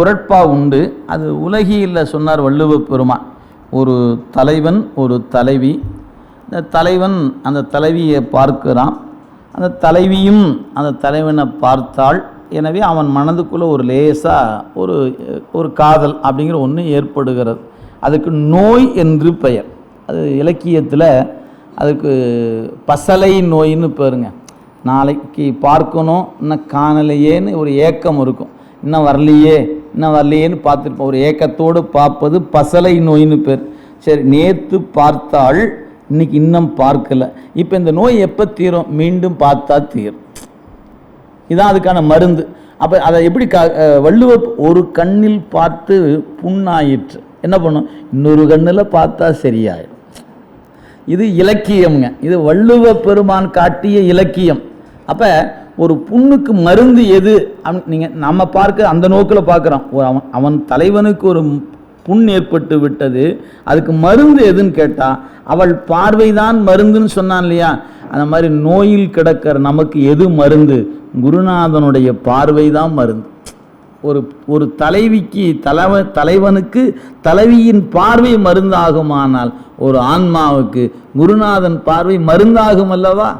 குரட்பா உண்டு. அது உலகியில் சொன்னார் வள்ளுவ பெருமான். ஒரு தலைவன் ஒரு தலைவி. இந்த தலைவன் அந்த தலைவியை பார்க்கிறான். அந்த தலைவியும் அந்த தலைவனை பார்த்தாள். எனவே அவன் மனதுக்குள்ளே ஒரு லேசாக ஒரு ஒரு காதல் அப்படிங்கிற ஒன்று ஏற்படுகிறது. அதுக்கு நோய் என்று பெயர். அது இலக்கியத்தில் அதுக்கு பசலை நோயின்னு பேருங்க. நாளைக்கு பார்க்கணும். இன்னும் காணலையேன்னு ஒரு ஏக்கம் இருக்கும். இன்னும் வரலையே. நான் வரலையேன்னு பார்த்துருப்போம் ஒரு ஏக்கத்தோடு பார்ப்பது பசலை நோயின்னு பேர். சரி நேற்று பார்த்தால் இன்னைக்கு இன்னும் பார்க்கல. இப்போ இந்த நோய் எப்போ தீரும்? மீண்டும் பார்த்தா தீரும். இதான் அதுக்கான மருந்து. அப்போ அதை எப்படி க வள்ளுவ ஒரு கண்ணில் பார்த்து புண்ணாயிற்று. என்ன பண்ணும்? இன்னொரு கண்ணில் பார்த்தா சரியாயிடும். இது இலக்கியம்ங்க. இது வள்ளுவ பெருமான் காட்டிய இலக்கியம். அப்போ ஒரு புண்ணுக்கு மருந்து எது? நீங்கள் நம்ம பார்க்க அந்த நோக்கில் பார்க்குறோம் ஒரு அவன் அவன் தலைவனுக்கு ஒரு புண் ஏற்பட்டு விட்டது. அதுக்கு மருந்து எதுன்னு கேட்டால் அவள் பார்வைதான் மருந்துன்னு சொன்னான் இல்லையா? அந்த மாதிரி நோயில் கிடக்கிற நமக்கு எது மருந்து? குருநாதனுடைய பார்வை தான் மருந்து. ஒரு ஒரு தலைவிக்கு தலைவ தலைவனுக்கு தலைவியின் பார்வை மருந்தாகுமானால் ஒரு ஆன்மாவுக்கு குருநாதன் பார்வை மருந்தாகும் அல்லவா?